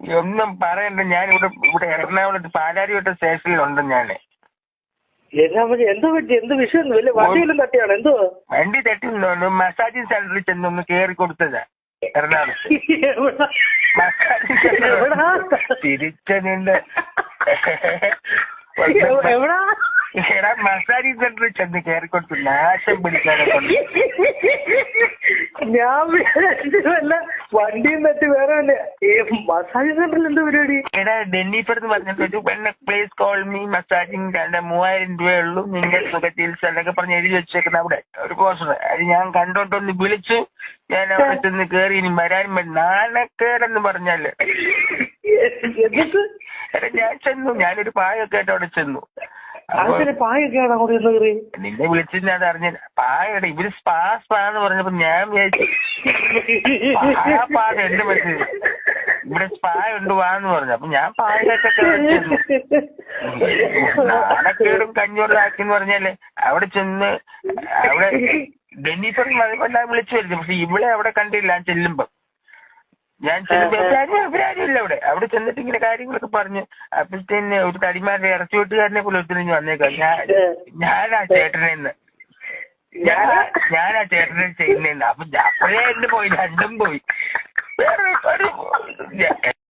ഒന്നും പറയണ്ട. ഞാൻ ഇവിടെ ഇവിടെ എറണാകുളത്ത് പാലാരിവട്ട സ്റ്റേഷനിലുണ്ട് ഞാൻ പറ്റി എന്താ പറ്റി? എന്ത് വിഷയം? വലിയ വണ്ടിയിലും തട്ടിയാണ്? എന്തോ വണ്ടി തട്ടി മസാജിങ് സെന്ററിൽ ചെന്ന് ഒന്ന് കേറി കൊടുത്തതാ എറണാകുളത്ത്? Massaging centre? തിരിച്ച നിന്റെ എവിടാ? എടാ മസാജിങ് സെന്ററിൽ ചെന്ന് കേറി കൊടുത്തു നാശം പിടിക്കാനെ കൊണ്ട് ഞാൻ വണ്ടിയും തട്ടി വേറെ വല്ല മസാജ് സെന്ററിൽ എന്താ പരിപാടി? എടാ ഡെന്നി പറഞ്ഞിട്ട് ഒരു പെണ്ണെ പ്ലേസ് കോൾ മീ മസാജിങ് രണ്ട് മൂവായിരം രൂപയേ ഉള്ളൂ നിങ്ങൾ സുഖ ചികിത്സ എന്നൊക്കെ പറഞ്ഞ് എഴുതി വെച്ചേക്കുന്ന അവിടെ ഒരു പോസ്റ്റർ അത് ഞാൻ കണ്ടോണ്ടൊന്ന് വിളിച്ചു. ഞാൻ അവിടെ ചെന്ന് കയറി ഇനി വരാനും വേണ്ടി നാണക്കേടെന്ന് പറഞ്ഞാൽ. ഞാൻ ചെന്നു. ഞാനൊരു പായൊക്കെ ആയിട്ട് അവിടെ ചെന്നു. അതിന് പായൊക്കെയാണ് അങ്ങോട്ട് ചെന്ന് കയറി നിന്നെ വിളിച്ചിട്ട് ഞാൻ അറിഞ്ഞ. പായടെ ഇവർ സ്പാ സ്പാ എന്ന് പറഞ്ഞപ്പോ ഞാൻ വിചാരിച്ചു പാട എന്റെ മനസ്സിൽ ഇവിടെ സ്പാ ഉണ്ട് വാന്ന് പറഞ്ഞു. അപ്പൊ ഞാൻ പായൊക്കെ ചെന്നു നാണക്കേടും കഞ്ഞൂറിലാക്കി എന്ന് പറഞ്ഞാൽ അവിടെ ചെന്ന് അവിടെ ഡെന്നീഫർ വിളിച്ചു വരുന്നു പക്ഷെ ഇവിടെ അവിടെ കണ്ടില്ല ഞാൻ ചെല്ലുമ്പോ. ഞാൻ ചെല്ലുമ്പോ ഇവരാരും ഇവരാരും ഇല്ല അവിടെ. അവിടെ ചെന്നിട്ട് ഇങ്ങനെ കാര്യങ്ങളൊക്കെ പറഞ്ഞു അപ്പോഴത്തേന് ഒരു തടിമാരുടെ ഇറച്ചി വെട്ടുകാരനെ പോലെ ഒരുത്തരിഞ്ഞ് വന്നേക്കാം ഞാൻ ഞാനാ ചേട്ടനെന്ന് ഞാനാ? ചേട്ടനെ ചെയ്യുന്നതെന്ന് അപ്പൊ അപ്പോഴേ എന്റെ പോയി രണ്ടും പോയി. വേറെ ഒരു